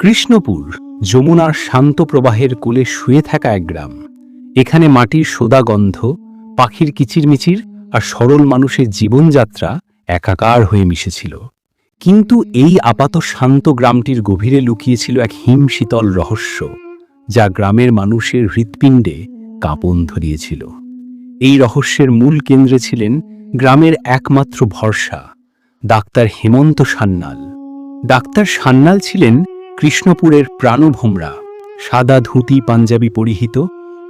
কৃষ্ণপুর, যমুনার শান্ত প্রবাহের কোলে শুয়ে থাকা এক গ্রাম। এখানে মাটির সোদা গন্ধ, পাখির কিচিরমিচির আর সরল মানুষের জীবনযাত্রা একাকার হয়ে মিশেছিল। কিন্তু এই আপাত শান্ত গ্রামটির গভীরে লুকিয়েছিল এক হিমশীতল রহস্য, যা গ্রামের মানুষের হৃৎপিণ্ডে কাঁপন ধরিয়েছিল। এই রহস্যের মূল কেন্দ্রে ছিলেন গ্রামের একমাত্র ভরসা, ডাক্তার হেমন্ত সান্যাল। ডাক্তার সান্যাল ছিলেন কৃষ্ণপুরের প্রাণভোমরা, সাদা ধুতি পাঞ্জাবি পরিহিত,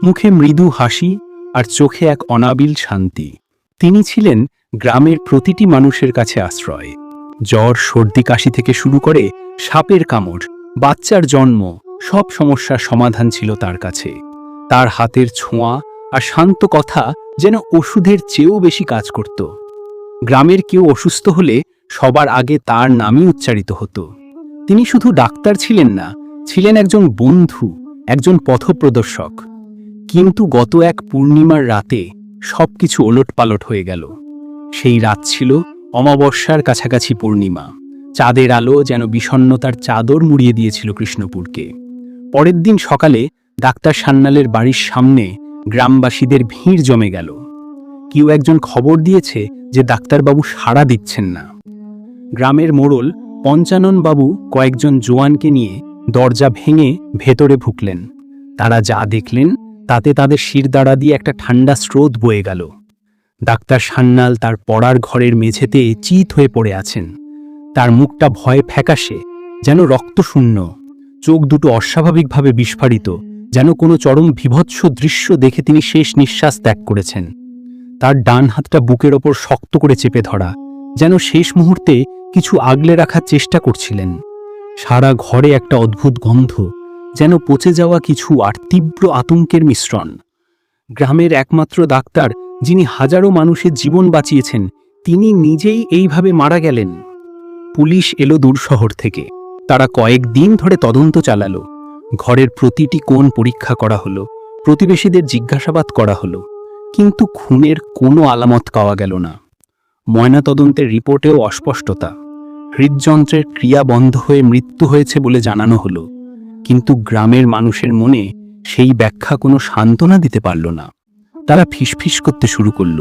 মুখে মৃদু হাসি আর চোখে এক অনাবিল শান্তি। তিনি ছিলেন গ্রামের প্রতিটি মানুষের কাছে আশ্রয়। জ্বর, সর্দি, কাশি থেকে শুরু করে সাপের কামড়, বাচ্চার জন্ম, সব সমস্যার সমাধান ছিল তার কাছে। তার হাতের ছোঁয়া আর শান্ত কথা যেন ওষুধের চেয়েও বেশি কাজ করত। গ্রামের কেউ অসুস্থ হলে সবার আগে তার নামই উচ্চারিত হতো। তিনি শুধু ডাক্তার ছিলেন না, ছিলেন একজন বন্ধু, একজন পথপ্রদর্শক। কিন্তু গত এক পূর্ণিমার রাতে সব সবকিছু ওলটপালট হয়ে গেল। সেই রাত ছিল অমাবস্যার কাছাকাছি পূর্ণিমা। চাঁদের আলো যেন বিষণ্নতার চাদর মুড়িয়ে দিয়েছিল কৃষ্ণপুরকে। পরের দিন সকালে ডাক্তার সান্যালের বাড়ির সামনে গ্রামবাসীদের ভিড় জমে গেল। কেউ একজন খবর দিয়েছে যে ডাক্তারবাবু সাড়া দিচ্ছেন না। গ্রামের মোড়ল পঞ্চানন বাবু কয়েকজন জোয়ানকে নিয়ে দরজা ভেঙে ভেতরে ঢুকলেন। তারা যা দেখলেন, তাতে তাদের শিরদাঁড়া দিয়ে একটা ঠান্ডা স্রোত বয়ে গেল। ডাক্তার সান্যাল তার পড়ার ঘরের মেঝেতে চিত হয়ে পড়ে আছেন। তার মুখটা ভয়ে ফ্যাকাশে, যেন রক্তশূন্য। চোখ দুটো অস্বাভাবিকভাবে বিস্ফারিত, যেন কোনো চরম বিভৎস দৃশ্য দেখে তিনি শেষ নিঃশ্বাস ত্যাগ করেছেন। তার ডান হাতটা বুকের ওপর শক্ত করে চেপে ধরা, যেন শেষ মুহূর্তে কিছু আগলে রাখার চেষ্টা করছিলেন। সারা ঘরে একটা অদ্ভুত গন্ধ, যেন পচে যাওয়া কিছু আর তীব্র আতঙ্কের মিশ্রণ। গ্রামের একমাত্র ডাক্তার, যিনি হাজারো মানুষের জীবন বাঁচিয়েছেন, তিনি নিজেই এইভাবে মারা গেলেন। পুলিশ এলো দূর শহর থেকে। তারা কয়েকদিন ধরে তদন্ত চালালো। ঘরের প্রতিটি কোণ পরীক্ষা করা হলো, প্রতিবেশীদের জিজ্ঞাসাবাদ করা হলো, কিন্তু খুনের কোনো আলামত পাওয়া গেল না। ময়নাতদন্তের রিপোর্টেও অস্পষ্টতা। হৃদযন্ত্রের ক্রিয়া বন্ধ হয়ে মৃত্যু হয়েছে বলে জানানো হলো, কিন্তু গ্রামের মানুষের মনে সেই ব্যাখ্যা কোনো সান্ত্বনা দিতে পারল না। তারা ফিসফিস করতে শুরু করল,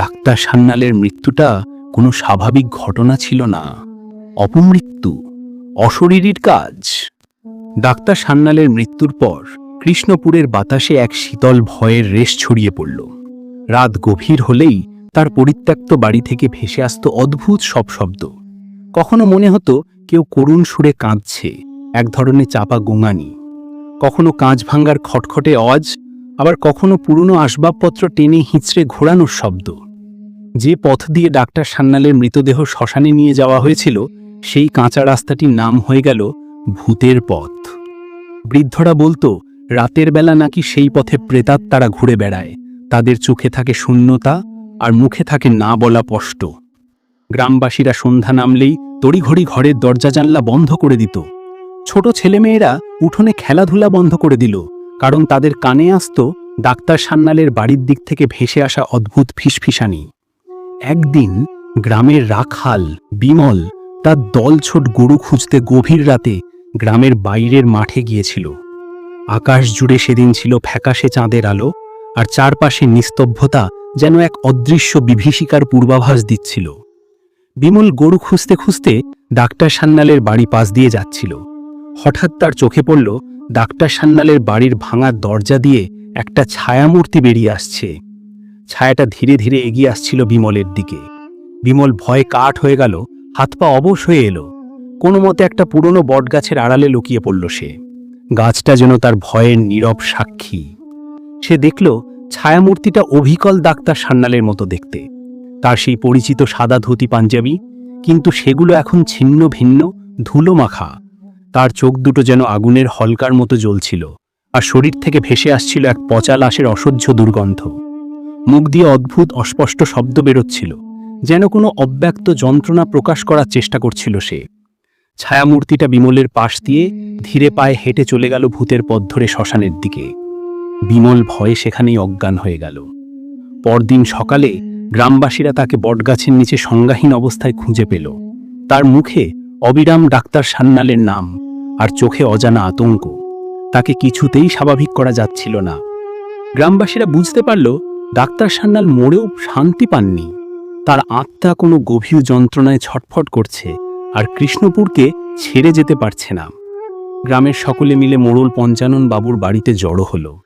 ডাক্তার সান্যালের মৃত্যুটা কোনো স্বাভাবিক ঘটনা ছিল না, অপমৃত্যু, অশরীরীর কাজ। ডাক্তার সান্যালের মৃত্যুর পর কৃষ্ণপুরের বাতাসে এক শীতল ভয়ের রেশ ছড়িয়ে পড়ল। রাত গভীর হলেই তার পরিত্যক্ত বাড়ি থেকে ভেসে আসত অদ্ভুত সব শব্দ। কখনো মনে হতো কেউ করুণ সুরে কাঁদছে, এক ধরনের চাপা গোঙানি। কখনো কাঁচ ভাঙ্গার খটখটে অজ, আবার কখনো পুরনো আসবাবপত্র টেনে হিঁচড়ে ঘোরানোর শব্দ। যে পথ দিয়ে ডাক্তার সান্যালের মৃতদেহ শ্মশানে নিয়ে যাওয়া হয়েছিল, সেই কাঁচা রাস্তাটির নাম হয়ে গেল ভূতের পথ। বৃদ্ধরা বলতো, রাতের বেলা নাকি সেই পথে প্রেতাত তারা ঘুরে বেড়ায়। তাদের চোখে থাকে শূন্যতা আর মুখে থাকে না বলা কষ্ট গ্রামবাসীরা সন্ধ্যা নামলেই তড়িঘড়ি ঘরের দরজা জানলা বন্ধ করে দিত। ছোট ছেলেমেয়েরা উঠোনে খেলাধুলা বন্ধ করে দিল, কারণ তাদের কানে আসত ডাক্তার সান্যালের বাড়ির দিক থেকে ভেসে আসা অদ্ভুত ফিসফিসানি। একদিন গ্রামের রাখাল, বিমল, তার দলছোট গরু খুঁজতে গভীর রাতে গ্রামের বাইরের মাঠে গিয়েছিল। আকাশ জুড়ে সেদিন ছিল ফ্যাকাশে চাঁদের আলো, আর চারপাশে নিস্তব্ধতা যেন এক অদৃশ্য বিভীষিকার পূর্বাভাস দিচ্ছিল। বিমল গরু খুঁজতে খুঁজতে ডাক্তার সান্যালের বাড়ি পাশ দিয়ে যাচ্ছিল। হঠাৎ তার চোখে পড়ল ডাক্তার সান্যালের বাড়ির ভাঙা দরজা দিয়ে একটা ছায়ামূর্তি বেরিয়ে আসছে। ছায়াটা ধীরে ধীরে এগিয়ে আসছিল বিমলের দিকে। বিমল ভয়ে কাঠ হয়ে গেল, হাত পা অবশ হয়ে এলো। কোনো মতে একটা পুরনো বটগাছের আড়ালে লুকিয়ে পড়ল সে। গাছটা যেন তার ভয়ের নীরব সাক্ষী। সে দেখল ছায়ামূর্তিটা অভিকল ডাক্তার সান্যালের মতো দেখতে। তার সেই পরিচিত সাদা ধুতি পাঞ্জাবি, কিন্তু সেগুলো এখন ছিন্ন ভিন্ন ধুলো মাখা তার চোখ দুটো যেন আগুনের হলকার মতো জ্বলছিল, আর শরীর থেকে ভেসে আসছিল এক পচা লাশের অসহ্য দুর্গন্ধ। মুখ দিয়ে অদ্ভুত, অস্পষ্ট শব্দ বেরোচ্ছিল, যেন কোনো অব্যক্ত যন্ত্রণা প্রকাশ করার চেষ্টা করছিল সে। ছায়ামূর্তিটা বিমলের পাশ দিয়ে ধীরে পায়ে হেঁটে চলে গেল ভূতের পথ ধরে শ্মশানের দিকে। বিমল ভয়ে সেখানেই অজ্ঞান হয়ে গেল। পরদিন সকালে গ্রামবাসীরা তাকে বটগাছের নিচে সংজ্ঞাহীন অবস্থায় খুঁজে পেল। তার মুখে অবিরাম ডাক্তার সান্যালের নাম আর চোখে অজানা আতঙ্ক। তাকে কিছুতেই স্বাভাবিক করা যাচ্ছিল না। গ্রামবাসীরা বুঝতে পারল, ডাক্তার সান্যাল মরেও শান্তি পাননি। তার আত্মা কোনো গভীর যন্ত্রণায় ছটফট করছে আর কৃষ্ণপুরকে ছেড়ে যেতে পারছে না। গ্রামের সকলে মিলে মোড়ল পঞ্চানন বাবুর বাড়িতে জড়ো হলো।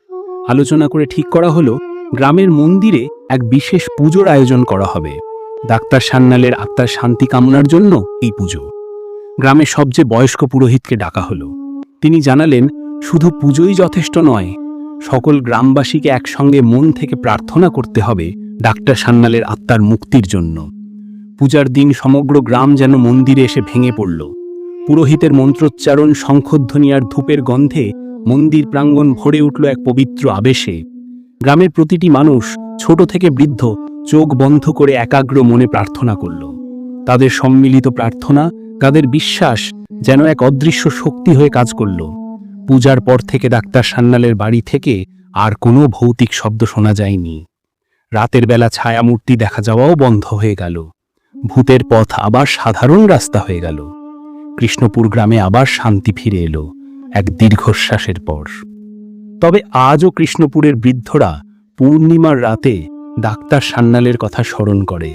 আলোচনা করে ঠিক করা হলো, গ্রামের মন্দিরে এক বিশেষ পুজোর আয়োজন করা হবে। ডাক্তার সান্যালের আত্মার শান্তি কামনার জন্য এই পুজো। গ্রামের সবচেয়ে বয়স্ক পুরোহিতকে ডাকা হলো। তিনি জানালেন, শুধু পুজোই যথেষ্ট নয়, সকল গ্রামবাসীকে একসঙ্গে মন থেকে প্রার্থনা করতে হবে ডাক্তার সান্যালের আত্মার মুক্তির জন্য। পূজার দিন সমগ্র গ্রাম যেন মন্দিরে এসে ভেঙে পড়ল। পুরোহিতের মন্ত্রোচ্চারণ শঙ্খধ্বনি আর ধূপের গন্ধে মন্দির প্রাঙ্গণ ভরে উঠল এক পবিত্র আবেশে। গ্রামের প্রতিটি মানুষ ছোট থেকে বৃদ্ধ চোখ বন্ধ করে একাগ্র মনে প্রার্থনা করল। তাদের সম্মিলিত প্রার্থনা, তাদের বিশ্বাস যেন এক অদৃশ্য শক্তি হয়ে কাজ করল। পূজার পর থেকে ডাক্তার সান্যালের বাড়ি থেকে আর কোনো ভৌতিক শব্দ শোনা যায়নি। রাতের বেলা ছায়ামূর্তি দেখা যাওয়াও বন্ধ হয়ে গেল। ভূতের পথ আবার সাধারণ রাস্তা হয়ে গেল। কৃষ্ণপুর গ্রামে আবার শান্তি ফিরে এলো, এক দীর্ঘশ্বাসের পর। তবে আজও কৃষ্ণপুরের বৃদ্ধরা পূর্ণিমার রাতে ডাক্তার সান্যালের কথা স্মরণ করে।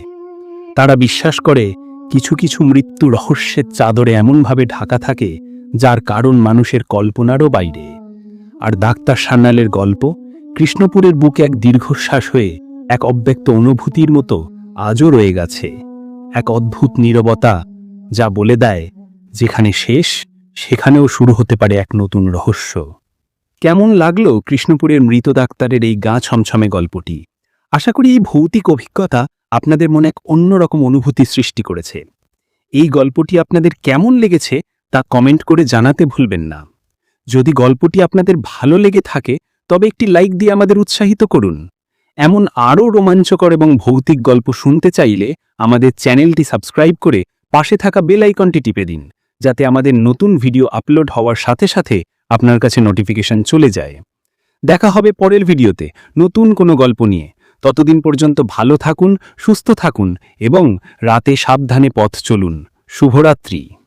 তারা বিশ্বাস করে কিছু কিছু মৃত্যু রহস্যের চাদরে এমনভাবে ঢাকা থাকে, যার কারণ মানুষের কল্পনারও বাইরে। আর ডাক্তার সান্যালের গল্প কৃষ্ণপুরের বুকে এক দীর্ঘশ্বাস হয়ে এক অব্যক্ত অনুভূতির মতো আজও রয়ে গেছে। এক অদ্ভুত নীরবতা যা বলে দেয়, যেখানে শেষ, সেখানেও শুরু হতে পারে এক নতুন রহস্য। কেমন লাগল কৃষ্ণপুরের মৃত ডাক্তারের এই গা ছমছমে গল্পটি? আশা করি এই ভৌতিক অভিজ্ঞতা আপনাদের মনে এক অন্যরকম অনুভূতি সৃষ্টি করেছে। এই গল্পটি আপনাদের কেমন লেগেছে তা কমেন্ট করে জানাতে ভুলবেন না। যদি গল্পটি আপনাদের ভালো লেগে থাকে, তবে একটি লাইক দিয়ে আমাদের উৎসাহিত করুন। এমন আরও রোমাঞ্চকর এবং ভৌতিক গল্প শুনতে চাইলে আমাদের চ্যানেলটি সাবস্ক্রাইব করে পাশে থাকা বেল আইকনটি টিপে দিন, যাতে আমাদের নতুন ভিডিও আপলোড হওয়ার সাথে সাথে আপনার কাছে নোটিফিকেশন চলে যায়। দেখা হবে পরের ভিডিওতে নতুন কোনো গল্প নিয়ে। ততদিন পর্যন্ত ভালো থাকুন, সুস্থ থাকুন এবং রাতে সাবধানে পথ চলুন। শুভরাত্রি।